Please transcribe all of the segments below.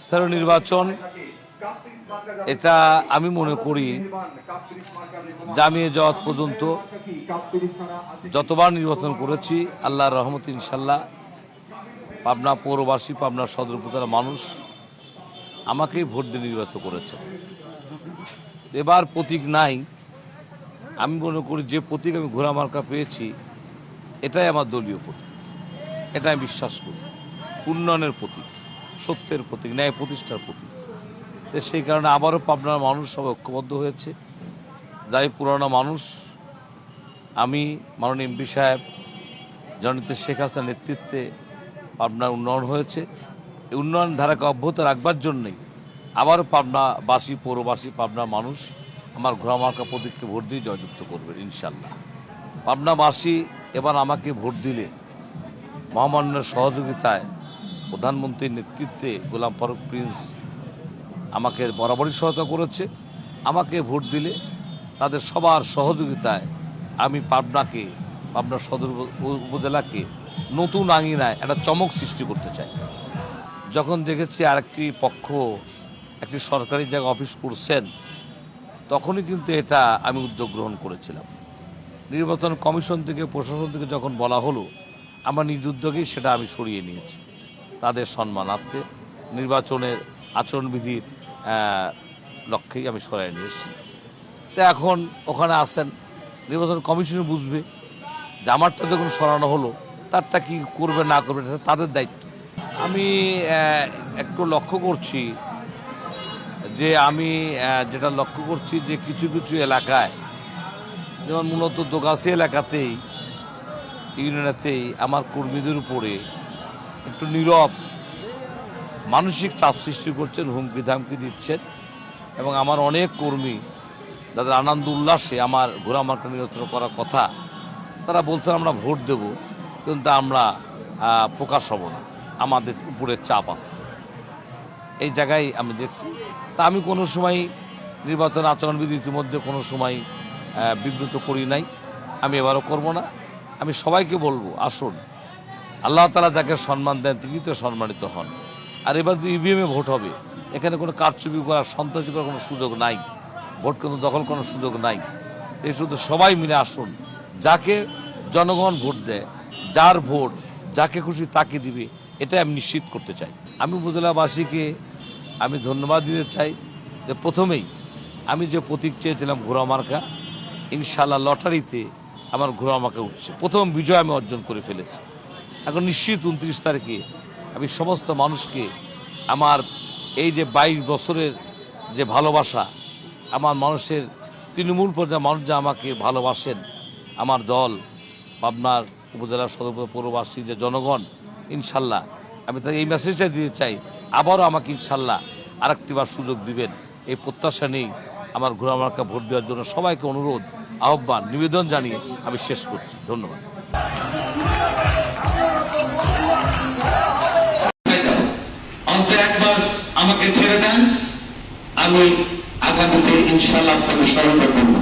স্থানীয় নির্বাচন, এটা আমি মনে করি জামিয়ে যাওয়াত পর্যন্ত যতবার নির্বাচন করেছি, আল্লাহর রহমত ইনশাল্লাহ পাবনা পৌরবাসী, পাবনা সদর উপজেলার মানুষ আমাকেই ভোট দিয়ে নির্বাচিত করেছে। এবার প্রতীক নাই। আমি মনে করি যে প্রতীক আমি ঘোড়া মার্কা পেয়েছি, এটাই আমার দলীয় প্রতীক। এটা আমি বিশ্বাস করি। উন্নয়নের প্রতীক। সত্যের প্রতীক, ন্যায় প্রতিষ্ঠার প্রতীক। সেই কারণে আবারও পাবনার মানুষ সব ঐক্যবদ্ধ হয়েছে। যাই পুরানো মানুষ, আমি মাননীয় এমপি সাহেব জনিত শেখ হাসিনার নেতৃত্বে পাবনার উন্নয়ন হয়েছে। উন্নয়ন ধারাকে অব্যাহত রাখবার জন্যই আবারও পাবনাবাসী, পৌরবাসী, পাবনার মানুষ আমার ঘোড়ামার্কা প্রতীককে ভোট দিয়ে জয়যুক্ত করবেন ইনশাল্লাহ পাবনাবাসী এবার আমাকে ভোট দিলে মহামান্যের সহযোগিতায় প্রধানমন্ত্রীর নেতৃত্বে গোলাম ফারুক প্রিন্স আমাকে বরাবরই সহায়তা করেছে, আমাকে ভোট দিলে তাদের সবার সহযোগিতায় আমি পাবনাকে, পাবনা সদর উপজেলাকে নতুন আঙিনায় একটা চমক সৃষ্টি করতে চাই। যখন দেখেছি আরেকটি পক্ষ, একটি সরকারি জায়গা অফিস করছেন, তখনই কিন্তু এটা আমি উদ্যোগ গ্রহণ করেছিলাম। নির্বাচন কমিশন থেকে, প্রশাসন থেকে যখন বলা হলো, আমার নিজ উদ্যোগেই সেটা আমি সরিয়ে নিয়েছি। তাদের সম্মানার্থে নির্বাচনের আচরণবিধির লক্ষ্যেই আমি সরাই নিয়েছি তো এখন ওখানে আসেন, নির্বাচন কমিশনে বুঝবে যে আমারটা যখন সরানো হলো, তারটা কি করবে, না করবে তাদের দায়িত্ব। আমি একটু লক্ষ্য করছি যে আমি যেটা লক্ষ্য করছি যে কিছু কিছু এলাকায়, যেমন মূলত দোগাছি এলাকাতেই, ইউনিয়নেতেই আমার কর্মীদের উপরে একটু নীরব। মানসিক চাপ সৃষ্টি করছেন, হুমকি ধামকি দিচ্ছেন। এবং আমার অনেক কর্মী, যাদের আনন্দ উল্লাসে আমার ঘোরা মার্কা নিয়ন্ত্রণ করার কথা, তারা বলছেন, আমরা ভোট দেব, কিন্তু আমরা প্রকাশ হব না। আমাদের উপরে চাপ আছে। এই জায়গায় আমি দেখছি। তা আমি কোনো সময় নির্বাচন আচরণবিধি ইতিমধ্যে কোনো সময় বিব্রত করি নাই। আমি এবারও করব না। আমি সবাইকে বলব, আসুন। আল্লাহ তালা যাকে সম্মান দেন, তিনি তো সম্মানিত হন। আর এবার যদি ইভিএমে ভোট হবে। এখানে কোনো কারচুপি করার, সন্ত্রাসী করার কোনো সুযোগ নাই। ভোট কিন্তু দখল করার সুযোগ নাই। তো এই শুধু সবাই মিলে আসুন। যাকে জনগণ ভোট দেয়, যার ভোট, যাকে খুশি তাকে দিবে, এটাই আমি নিশ্চিত করতে চাই। আমি উপজেলাবাসীকে আমি ধন্যবাদ দিতে চাই যে প্রথমেই আমি যে প্রতীক চেয়েছিলাম ঘোড়া মার্কা ইনশাল্লাহ লটারিতে আমার ঘোড়া মার্কা উঠছে। প্রথম বিজয় আমি অর্জন করে ফেলেছি। এখন নিশ্চিত উনত্রিশ তারিখে আমি সমস্ত মানুষকে আমার এই যে বাইশ বছরের যে ভালোবাসা, আমার মানুষের তৃণমূল পর্যায়ে মানুষ যে আমাকে ভালোবাসেন, আমার দল, পাবনার উপজেলার সদর পৌরবাসী যে জনগণ, ইনশাল্লাহ আমি তাকে এই মেসেজটা দিতে চাই। আবারও আমাকে ইনশাল্লাহ আরেকটিবার সুযোগ দিবেন। এই প্রত্যাশা নেই আমার ঘোড়ামার্কা ভোট দেওয়ার জন্য সবাইকে অনুরোধ, আহ্বান, নিবেদন জানিয়ে আমি শেষ করছি। ধন্যবাদ। আমাকে ছেড়ে দেন, আমি আগামীতে ইনশাল্লাহ আপনাকে স্মরণ করব।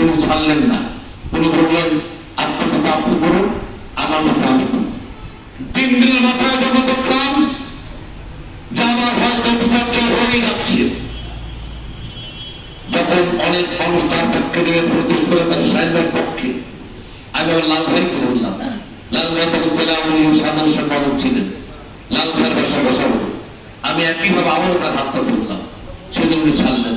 উনি ছাড়লেন না। উনি বললেন আপনার মতো আপনি করুন আমার মতো আমি করুন তিন দিনের মাথায় যখন দেখলাম যে আমার হয়তো বিপর্যয় হয়ে যাচ্ছে। যখন অনেক মানুষ তার পক্ষে নিয়ে প্রতিশ করে তার সাহেবের পক্ষে, আমি আমার লাল ভাইকে বললাম, লাল ভাই তখন জেলা আওয়ামী সাধারণ সম্পাদক ছিলেন। লাল ভাইয়ের বাসা বসাবো আমি একইভাবে আবারও তার হাতটা ধরলাম সেজন্য ছাড়লেন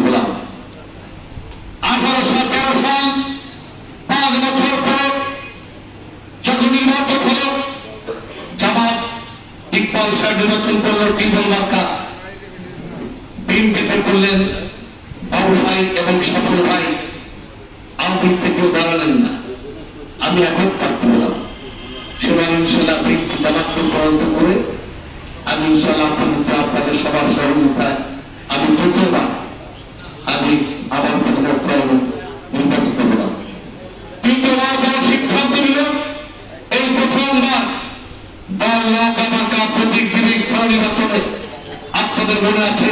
সাহেব নির্বাচন করল তিনজন মার্কা বিএনপিতে করলেন বাবুল ভাই এবং সফল ভাই। লীগ থেকেও দাঁড়ালেন না। আমি এখন প্রার্থী হলাম সেবার ইনশাল্লাহ বিএনপি জামাতকে পরাজিত করে আমি ইনশাল্লাহ আপনাদের আপনাদের সবার সহযোগিতায় আমি দ্রুতবার আমি আবার মনে আছে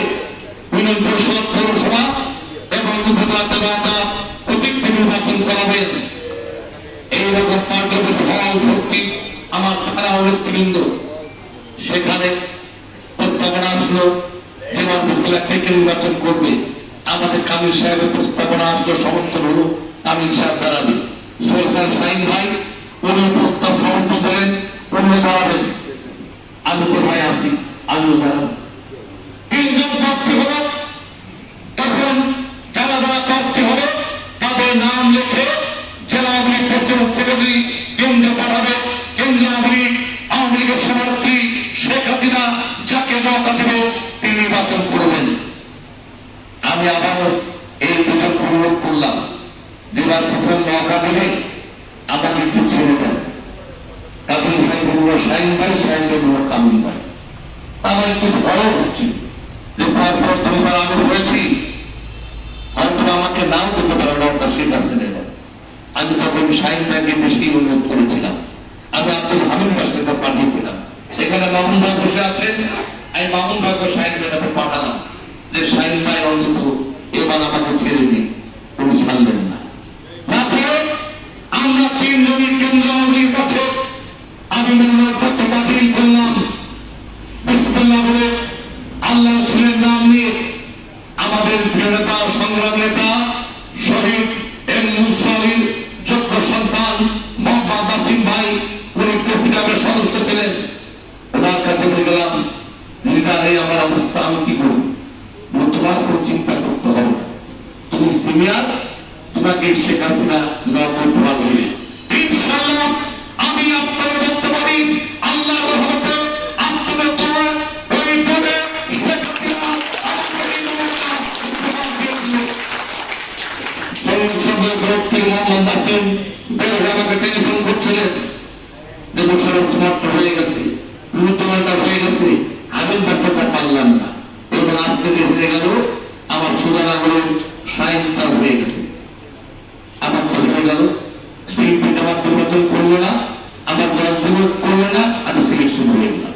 ইউনিয়ন পরিষদ পৌরসভা এবং উপজেলা দেবাতা প্রতীক নির্বাচন করাবেন। এইরকম পার্টির হল ভর্তি আমার খারাপ নেতৃবৃন্দ সেখানে প্রস্তাবনা আসলো হেমান্ত জেলা থেকে নির্বাচন করবে। আমাদের কামিল সাহেবের প্রস্তাবনা আসলো, সমর্থন হলো, কামিল সাহেব দাঁড়াবে। সরকার সাইন ভাই, উনি প্রস্তাব সমর্থন করেন, উনি দাঁড়াবেন আমি তো ভাই আছি আমিও দাঁড়াবো তিনজন প্রার্থী হলো তখন যারা যারা প্রার্থী হবে তাদের নাম লিখে জেলা আওয়ামী লীগ প্রেসিডেন্ট সেক্রেটারি কেন্দ্রে পাঠাবে কেন্দ্র আওয়ামী লীগ আওয়ামী লীগের সভাপতি শেখ হাসিনা যাকে মৌকা দেবে তিনি নির্বাচন করবেন আমি আবারও এই দুজন অনুরোধ করলাম যেবার মৌকা দেবে আমাকে একটু ছেড়ে দেন। কাবিল ভাই বলল শাহিন ভাই শাহিন ভাই বলল কামিল ভাই আমার একটু ভয় হচ্ছে। যে পরপর দুইবার আমি হয়েছি। হয়তো আমাকে নাও করতে পারে, ডক্টর শেখ হাসিনা। আমি তখন শাহিন ভাইকে বেশি অনুরোধ করেছিলাম। আমি আব্দুল হামিদ ভাইকে পাঠিয়েছিলাম। সেখানে মামুন ভাই বসে আছেন। আমি মামুন ভাইকে শাহিন ভাইকে পাঠালাম যে শাহিন ভাই, অন্তত এবার আমাকে ছেড়ে দিন। উনি ছাড়লেন সদস্য ছিলেন ওনার কাছে বলে গেলাম লিডার এই আমার অবস্থা আমি কি করব? তোমার কোনো চিন্তা করতে হবে। তুমি সিনিয়র, তোমাকে শেখ হাসিনা নকল ভাবে ইনশাআল্লাহ আমি আপনাকে বলতে পারি আল্লাহ আমাকে টেলিফোন করছিলেন। যে মোশারফ তোমারটা হয়ে গেছে। তুমি তোমারটা হয়ে গেছে। আমি ব্যাপারটা পারলাম না। এবং আজ থেকে হয়ে গেল। আমার সুদানা স্বাধীনতা হয়ে গেছে। আমার তো হয়ে গেল। বিএনপি আমার নির্বাচন করল না। আমার দল করল না। আমি সিলেকশন হয়ে গেলাম।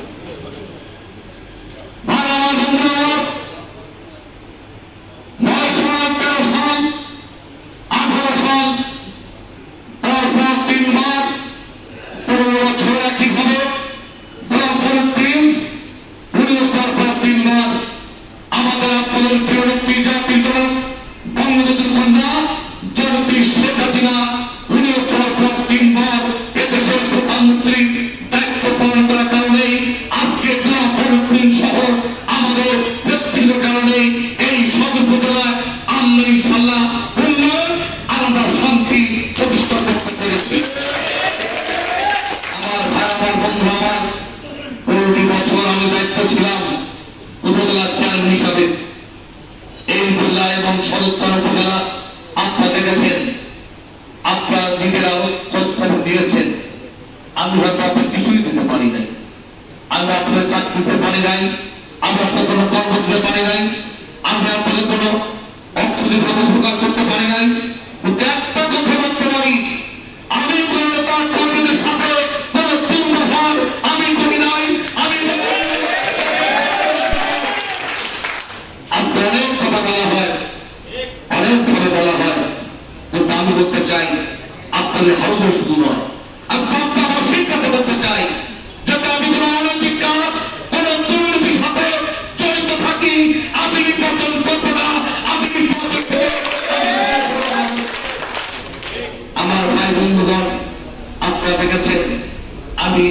আপনারা আপনার নিজেরাও খোঁজ দিয়েছেন আমি হয়তো আপনার কিছুই দিতে পারি নাই। আমি আপনাদের চাকরি দিতে পারি নাই। আমরা আপনার কোনো কর্ম দিতে পারি নাই। আমি আপনাদের কোনো অর্থনৈতিক উপকার করতে পারি নাই। একটা কথা বলতে পারি, আমি বলতে চাই আপনাদের হাউসে শুধু নয়। বলতে চাই। যাতে আমি কোনো অনৈতিক কাজ দুর্নীতির সাথে জড়িত থাকি, আমি নির্বাচন করব না, আমি নির্বাচন আমার ভাই বন্ধুগণ, আপনারা আমি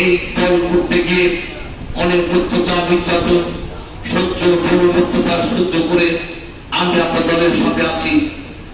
এই দল করতে গিয়ে অনেক অত্যাচার, নির্যাতন, সহ্য প্রবণতার সহ্য করে আমি আপনার দলের সাথে আছি।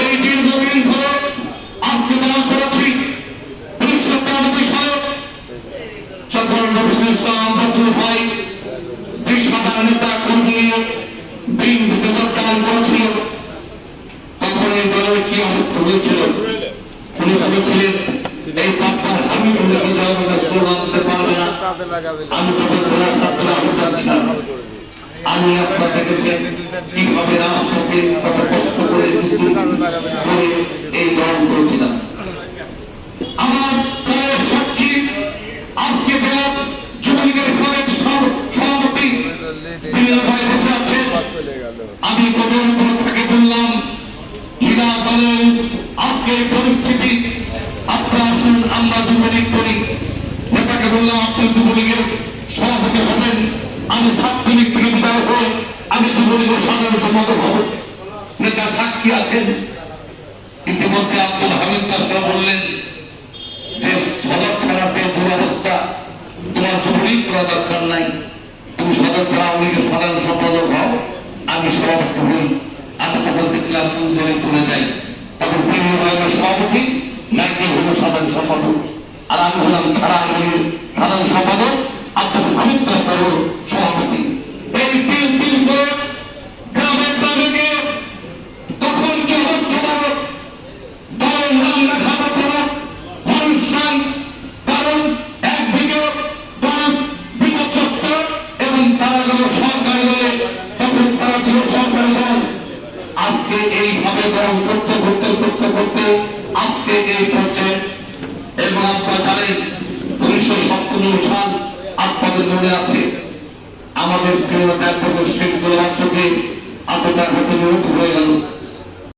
এই দীর্ঘদিন ধরে আত্মদান করেছি উনিশশো তিরানব্বই সালে যখন রফিকুল ইসলাম বদরুল ভাই পেশাদার নেতা কর্মী দিন যোগদান করেছিল তখন এই দলের কি অবস্থা হয়েছিল পারবে আহ্বান ছিলাম আমি আপনার দেখেছেন কীভাবে রাজপথে কত কষ্ট করে এই করেছিলাম। আমার দলের সাক্ষী আজকে দল যুবলীগের সাবেক সভ- সভাপতি বিনোদ ভাই বসে আছেন আমি কদর থেকে বললাম হীরা বলেন আজকে পরিস্থিতি আপনারা আসুন আমরা যুবলীগ করি নেতাকে বললাম আপনি যুবলীগের সভাপতি হবেন আমি ছাত্রলীগ থেকে বিদায় হই আমি যুবলীগের সাধারণ সম্পাদক হব নেতা সাক্ষী আছেন ইতিমধ্যে আব্দুল হামিদ কাসরা বললেন যে সদর থানাতে দুরবস্থা তোমার যুবলীগ করা দরকার নাই তুমি সদর থানা আওয়ামী সাধারণ সম্পাদক হও আমি সভাপতি হই আমি তখন দেখলাম কোন দলে চলে যাই তখন প্রিয় হলো সভাপতি নাইকে হলো সাধারণ সম্পাদক আর আমি হলাম সারা সাধারণ সম্পাদক। আব্দুল হলো সভাপতি এই তিন তিন করে গ্রামের গ্রামে তখন কি তারা করতে করতে করতে করতে, আজকে এই পর্যায়ে এবং আপনারা জানেন মনে আছে? আমাদের প্রিয় কার্যগোষ্ঠীর গোলাপ আত্মত্যাগ হতে নিহত হয়ে গেল।